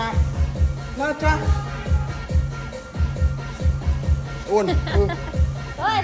จ๊ะนะจ๊ะอ้วนอือเฮ้ย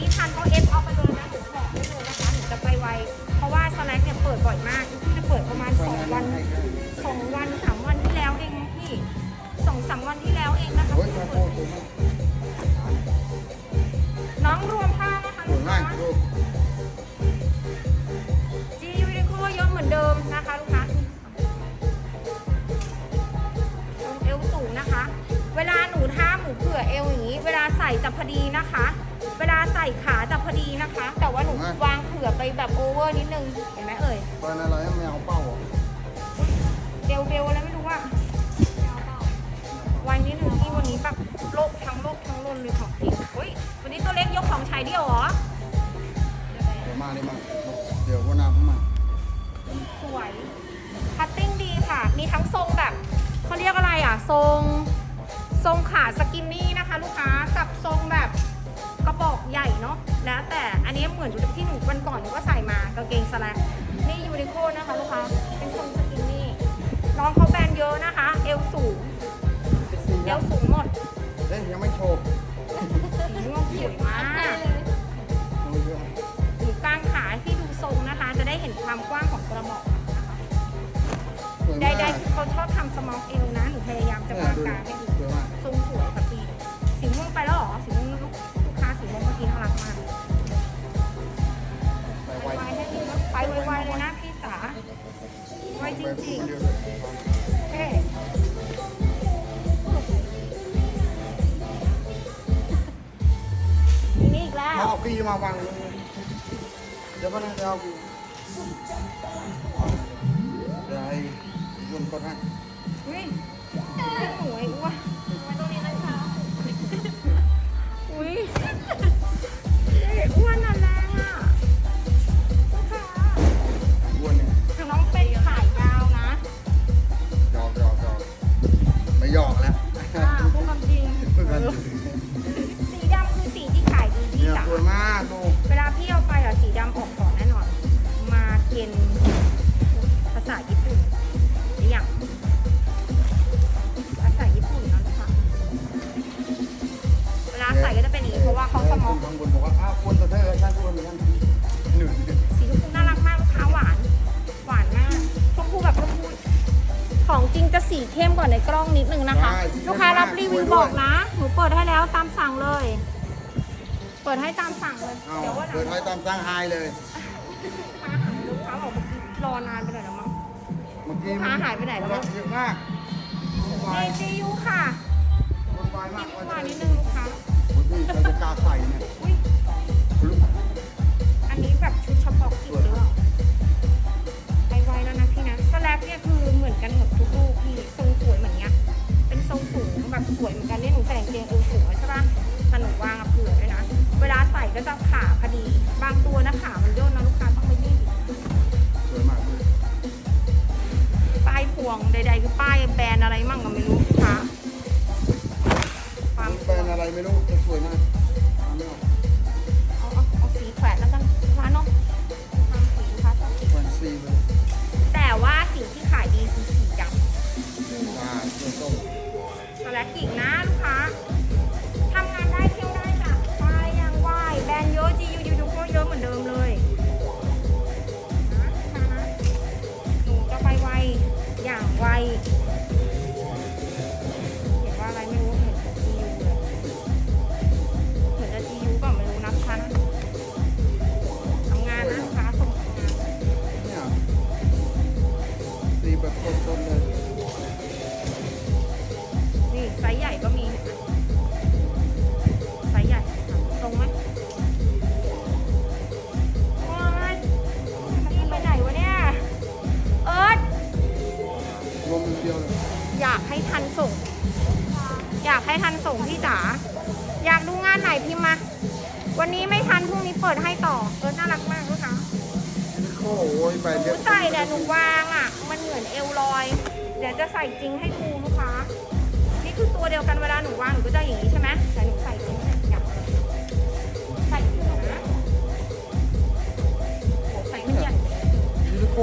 นี้ทันก็เอฟเอาไปเลยนะหนูบอกได้เลยนะคะหนูจะไปไว เพราะว่าสแลกเนี่ยเปิดบ่อยมากที่จะเปิดประมาณสองวันสองวันสามวันที่แล้วเองพี่สองสามวันที่แล้วเองนะคะโอ้ยที่มาเปิดน้องรวมผ้านะคะสวยมากลูกจียูนิโคเยอะเหมือนเดิมนะคะลูกค้าเอวสูงนะคะ เวลาหนูท่าหมูเผื่อเอวอย่างนี้ เวลาใส่จะพอดีนะคะ เวลาใส่ขาจะพอดีนะคะ แต่ว่าหนูวางเผื่อไปแบบโอเวอร์นิดนึง เห็นไหมเอ่ยเปิดอะไรไม่เอาเป้าอะเบลเบลอะไรไม่รู้ว่าวันนี้หนึ่งที่วันนี้แบบโลกทั้งโลกทั้งโลนเลยของจริงเฮ้ยวันนี้ตัวเล็กยกของชายเดียวเหรอ เดี๋ยวมาเดี๋ยวมาเดี๋ยววันน้ำเข้ามาสวยคัตติ้งดีค่ะ มีทั้งทรงแบบเขาเรียกอะไรอะ ทรง ทรงขาสกินนี่นะคะ ลูกค้ากับทรงแบบก ระบอกใหญ่เนาะแล้วแต่อันนี้เหมือนที่หนูวันก่อนหนูก็ใส่มากางเกงสแลกนี่ยูนิโคนะคะลูกค้าเป็นทรงสกินนี่น้องเขาแบรนด์เยอะนะคะ เอวสูงเอวสูงหมดเฮ้ยยังไม่โชว์สีม่วงสวยมากดูเยอะอยู่กลางขาที่ดูทรงนะคะ จะได้เห็นความกว้างของกระบอกนะคะสวยใมากดๆคือเขาชอบทำสมอลเอลนะหนูพยายามจะวางกลางให้ดูสวยมากทรงสวย ดูนะไปไวๆเลยนะพี่จ๋าไวจริงๆเฮ้นี่อีกแล้ว มาเอากีมาวางเลยเดี๋ยวมานั่งเดี๋ยวเอากีเดี๋ยวให้ยุ่นกดให้อุ้ยหนูไอ้อ้วน 嗯 จริงจะสีเข้มกว่าในกล้องนิดนึงนะคะลูกค้ารับรีวิวบอกนะ หนูเปิดให้แล้วตามสั่งเลย เปิดให้ตามสั่งเลยเอาเดี๋ยวว่าหลัเปิดงไว้ตามตั้งไฮเลย ลูกค้าหายลูกค้าบอกรอนานไปหน่อยแล้วมั้ง เมื่อกี้ลูกค้าหายไปไหนแล้ววะ เยอะมากวุ่นวายเจยูค่ะวุ่นวายมากมีมานิดนึงลูกค้า โอ้ยพี่ใครจะกล้าใส่เนี่ยอุ้ยลุกอันนี้แบบชุดเฉพาะกิจหรือเปล่าไปไวแล้วนะพี่นะสแลกเนี่ยคือเหมือนกันหมดทุกลูก พี่ทรงสวยเหมือนเนี้ย เป็นทรงสูงแบบสวยเหมือนกันเนี่ยหนูใส่กางเกงเอวสูงใช่ปะแต่หนูวางอะเผื่อด้วยนะ เวลาใส่ก็จะขาพอดี บางตัวนะขามันย่นนะลูกค้าต้องไปนี่สวยมากเลยป้ายพวงใดๆคือป้ายแบรนด์อะไรมั่งก็ไม่รู้ลูกค้าความ แบรนด์อะไรไม่รู้ นไหนพิมพ์มา วันนี้ไม่ทันพรุ่งนี้เปิดให้ต่อ เออน่ารักมากลูกค้าโอ้ยไปหเยนูอะใส่แต่หนูวางอะ มันเหมือนเอวลอย เดี๋ยวจะใส่จริงให้ดูลูกค้า นี่คือตัวเดียวกันเวลาหนูวางหนูก็จะอย่างนี้ใช่ไหมแต่หนูใส่จริงเนี่ยอยากใส่จริงนะโอ้ใส่ไม่ใหญ่ยูนิโค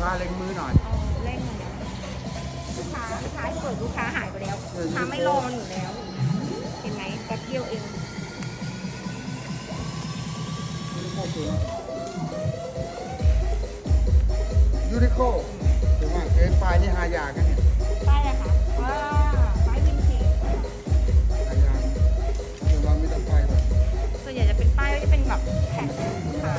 วลูกค้าเล็งมือหน่อยเอาเล่นเลยนะลูกค้าลูกค้าให้เปิดลูกค้าหายไปแล้วลูกค้าไม่รอมันอยู่แล้ว เห็นไหมแป๊บเดียวเอง ยูนิโคสวยมากเอ้ยปลายนี่หายากกันเนี่ยป้ายอะไรคะว้าป้ายวินเทจหายากเดี๋ยวเราไม่ต้องไปแบบส่วนใหญ่จะเป็นป้ายก็จะเป็นแบบแผ่นลูกค้า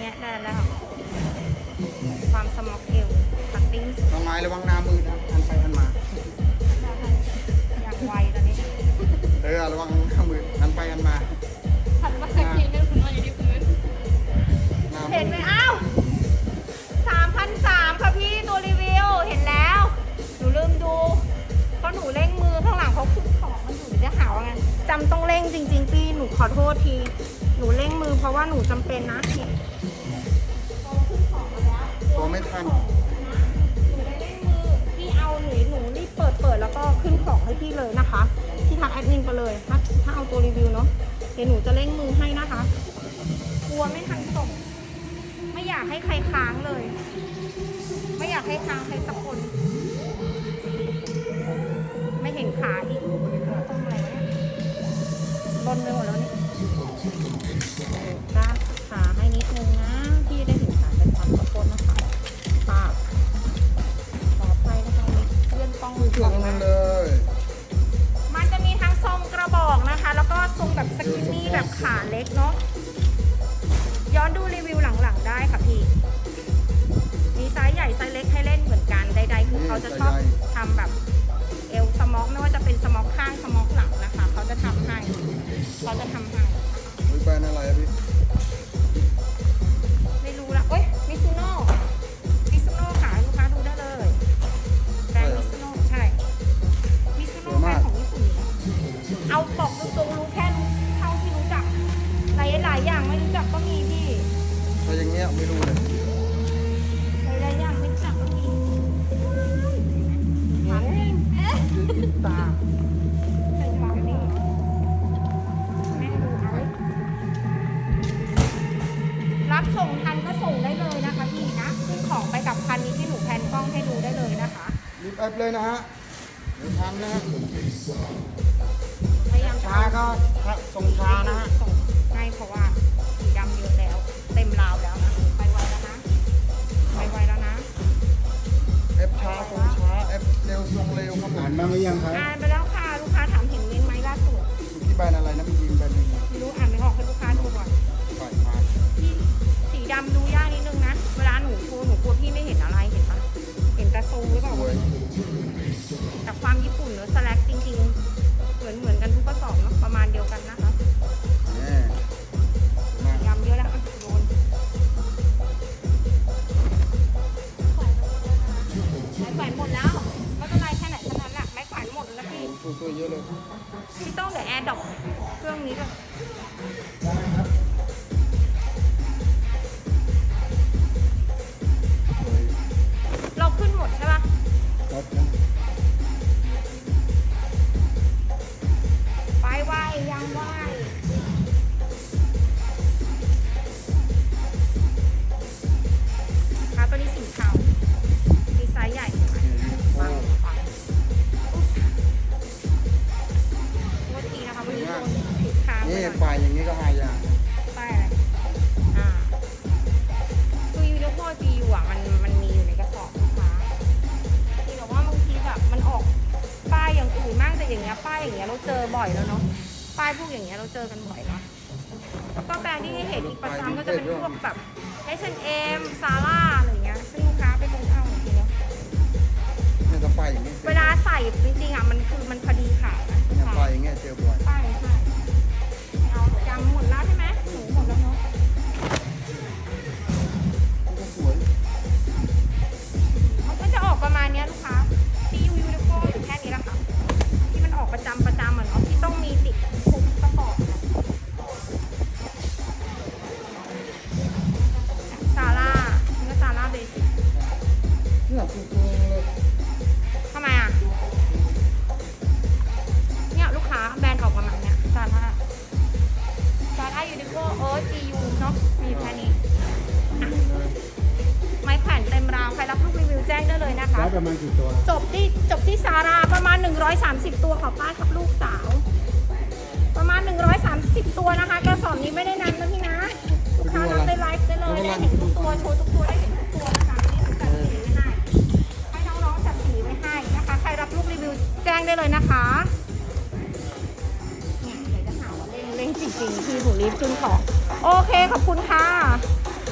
เกียจแงะแบรนด์แล้วค่ะความสมอกเอลคัตติ้งน้องไม้ระวังหน้ามือนะหันไปหันมา อย่างไวตอนนี้เออระวังหน้ามือหันไปหันมาหันมาสักทีนึงคุณนอนอยู่ที่พื้น หน้ามืเห็นไหมอ้าวสามพันสามค่ะพี่ตัวรีวิว เห็นแล้ว หนูลืมดู เพราะหนูเร่งมือข้างหลังเขาขึ้นของมันอยู่เดี๋ยวจะหาว่าไงจำต้องเร่งจริง ๆ พี่ หนูขอโทษที หนูเร่งมือเพราะว่าหนูจำเป็นนะ ตัวไม่ทันพี่เอาหนูหนูรีบเปิดเปิดแล้วก็ขึ้นของให้พี่เลยนะคะที่ทักแอดมินไปเลยถ้าถ้าเอาตัวรีวิวเนาะเดี๋ยวหนูจะเร่งมือให้นะคะ กลัวไม่ทันส่ง ไม่อยากให้ใครค้างเลย ไม่อยากให้ค้างใครสักคน ไม่เห็นขาอีก เขาจะทำให้ เลยนะฮะเดี๋ยวทันนะฮะพยายามจะช้าก็ส่งช้านะฮะส่งให้เพราะว่าสีดำเยอะแล้ว เต็มราวแล้วนะ ไปไวแล้วนะ ไปไวแล้วนะแอปช้าส่งช้าแอปเร็วส่งเร็วครับผมอ่านบ้างหรือยังครับ อ่าน อย่างเงี้ยป้ายอย่างเงี้ยเราเจอบ่อยแล้วเนาะป้ายพวกอย่างเงี้ยเราเจอกันบ่อยเนาะแล้วก็แบรนด์ที่ให้เห็นอีกประจำก็จะเป็นพวกแบบ H&M Zara อะไรอย่างเงี้ยซึ่งลูกค้าไปลงเอาจริงๆแล้วเนี่ยถ้าฝ่ายอย่างนี้เวลาใส่จริงๆอะมันคือมันพอดีขานะลูกเนี่ยค้าฝ่ายอย่างเงี้ยเจอบ่อย ป้ายใช่ไม่เอาจำหมดแล้วใช่ไหมหนูหม ประมาณกี่ตัว จบที่จบที่สาราประมาณ 130 ตัวขอป้ายครับลูกสาว ประมาณ 130 ตัวนะคะกระสอบนี้ไม่ได้นับนะพี่นะลูกค้านับในไลฟ์ได้เลยได้เห็นทุกตัวโชว์ทุกตัวได้เห็นทุกตัวนะคะนี่จัดสีไว้ให้ให้น้องๆจัดสีไว้ให้นะคะใครรับลูกรีวิวแจ้งได้เลยนะคะเนี่ยเดี๋ยวจะหาว่าเล่นเล่นจริงๆที่หนูรีบขึ้นของโอเคขอบคุณค่ะ